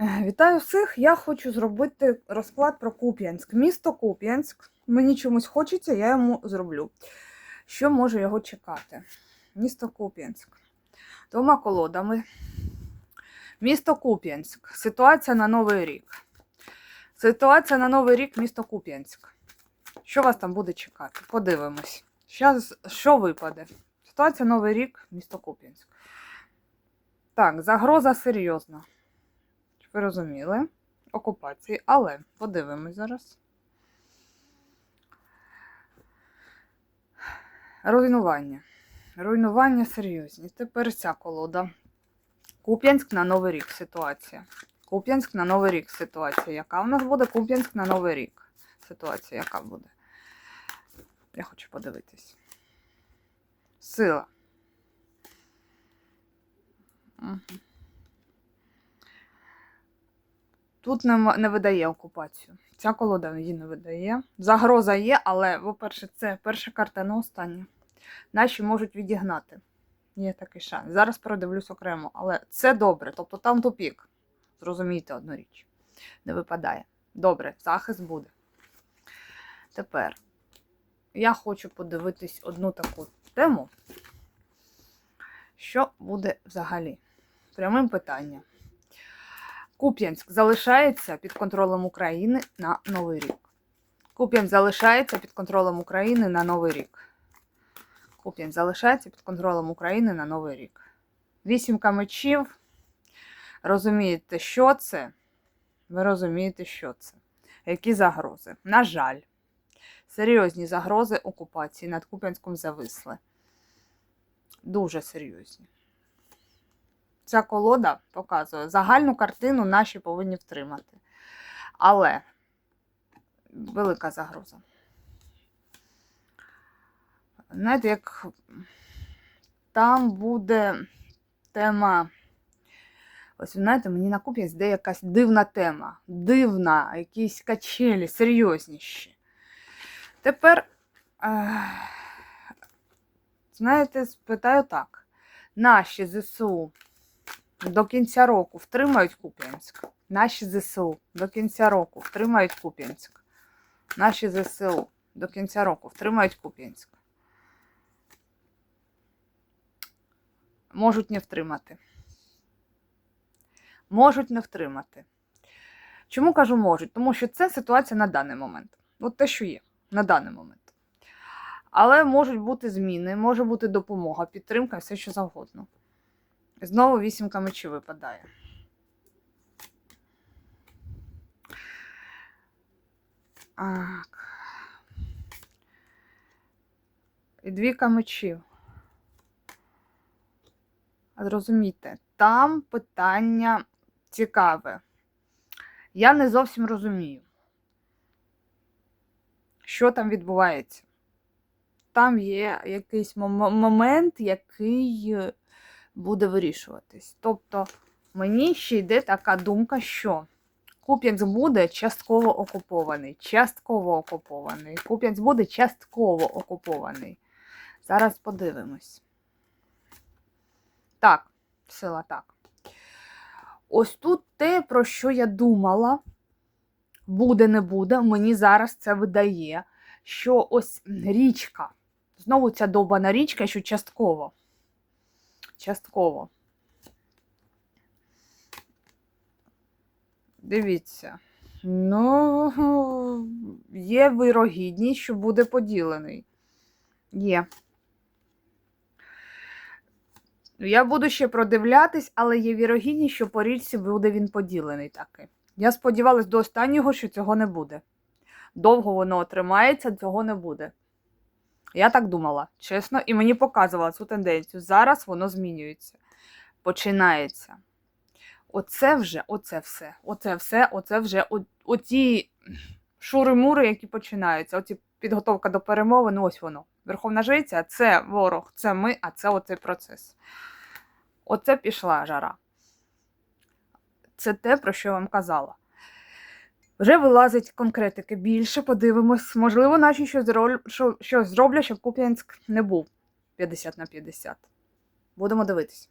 Вітаю всіх! Я хочу зробити розклад про Куп'янськ. Місто Куп'янськ. Мені чомусь хочеться, я йому зроблю. Що може його чекати? Місто Куп'янськ. Двома колодами. Місто Куп'янськ. Ситуація на Новий рік. Ситуація на Новий рік, місто Куп'янськ. Що вас там буде чекати? Подивимось. Щас, що випаде? Ситуація Новий рік, місто Куп'янськ. Так, загроза серйозна. Ви розуміли? Окупації. Але подивимось зараз. Руйнування. Руйнування серйозні. Тепер ця колода. Куп'янськ на Новий рік ситуація. Куп'янськ на Новий рік ситуація. Яка у нас буде Куп'янськ на Новий рік? Ситуація, яка буде? Я хочу подивитись. Сила. Угу. Тут не, не видає окупацію. Ця колода її не видає. Загроза є, але, по-перше, це перша карта, не остання. Наші можуть відігнати. Є такий шанс. Зараз продивлюсь окремо, але це добре. Тобто там тупік. Зрозумійте одну річ. Не випадає. Добре, захист буде. Тепер я хочу подивитись одну таку тему. Що буде взагалі? Прямим питанням. Куп'янськ залишається під контролем України на Новий рік. Куп'янськ залишається під контролем України на Новий рік. Куп'янськ залишається під контролем України на Новий рік. Вісімка мечів. Розумієте, що це? Ви розумієте, що це? Які загрози? На жаль, серйозні загрози окупації над Куп'янськом зависли. Дуже серйозні. Ця колода показує загальну картину наші повинні втримати. Але велика загроза. Знаєте, як там буде тема. Ось, знаєте, мені на купі йде якась дивна тема. Дивна, якісь качелі, серйозніші. Тепер, е, знаєте, спитаю так. Наші ЗСУ до кінця року втримають Куп'янськ. Наші ЗСУ до кінця року втримають Куп'янськ. Наші ЗСУ до кінця року втримають Куп'янськ. Можуть не втримати. Можуть не втримати. Чому кажу можуть? Тому що це ситуація на даний момент. От те, що є на даний момент. Але можуть бути зміни, може бути допомога, підтримка, все що завгодно. Знову вісімка мечів випадає. Так. І двійка мечів. Зрозумійте, там питання цікаве. Я не зовсім розумію, що там відбувається. Там є якийсь мом- момент, який е, буде вирішуватись. Тобто мені ще йде така думка, що Куп'янськ буде частково окупований. Частково окупований. Куп'янськ буде частково окупований. Зараз подивимось. Так, сила так. Ось тут те, про що я думала, буде, не буде, мені зараз це видає, що ось річка. Знову ця довбана річка, що частково. Частково. Дивіться. Ну, є вирогідність, що буде поділений. Є. Я буду ще продивлятись, але є вірогідність, що по річці буде він поділений таки. Я сподівалась до останнього, що цього не буде. Довго воно отримається, цього не буде. Я так думала, чесно, і мені показувала цю тенденцію. Зараз воно змінюється. Починається. Оце вже, оце все. Оце все, оце вже о- оті шури-мури, які починаються. Оці підготовка до перемовин, ось воно. Верховна жриця це ворог, це ми, а це оцей процес. Оце пішла жара. Це те, про що я вам казала. Вже вилазить конкретики більше, подивимось. Можливо, наші щось, що- зроблять, щоб Куп'янськ не був 50 на 50. Будемо дивитись.